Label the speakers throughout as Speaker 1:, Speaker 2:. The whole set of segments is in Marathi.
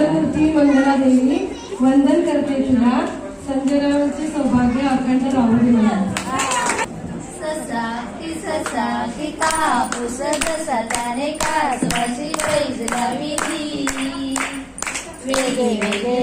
Speaker 1: मूर्ती मंगला देवी वंदन करते तुला. संजयरावांचे सौभाग्य अखंड राहू दे.
Speaker 2: ससा की ससा की कापूस त्याने कासवाची पैज लाविली वेगे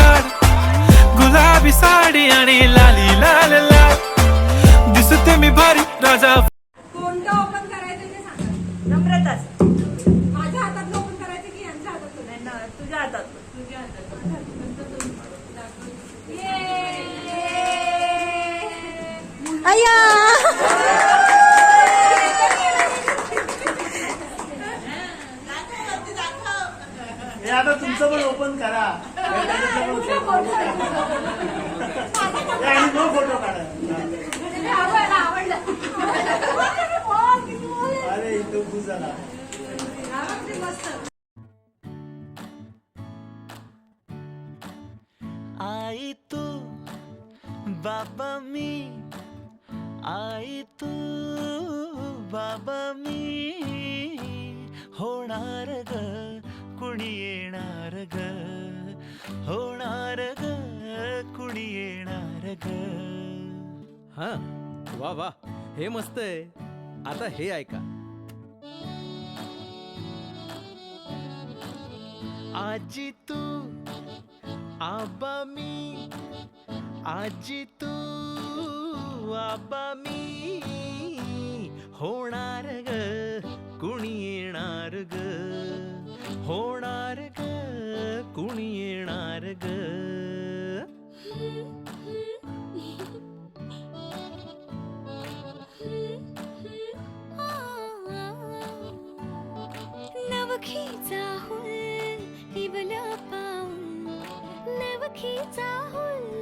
Speaker 3: गुलाबी साडी आणि लाली लाल लाल. दिसते मी भारी राजा.
Speaker 4: कोणतं ओपन करायचं ते सांगा. नम्रताच. माझ्या हातात ओपन करायचं की यांच्या हातात नाही ना तुझ्या हातात. तुझ्या
Speaker 5: हे आता तुमचं पण ओपन करा. आणि मग फोटो काढा. अरे इथं खुश झाला
Speaker 3: आई तू बाबा मी. आई तू बाबा
Speaker 6: हा वा वा. हे मस्त आहे. आता हे ऐका.
Speaker 3: आजी तू आबा मी आजी तू आबा मी होणार
Speaker 2: नवखीचा हुल किवला पाऊल नवखीचा हुल.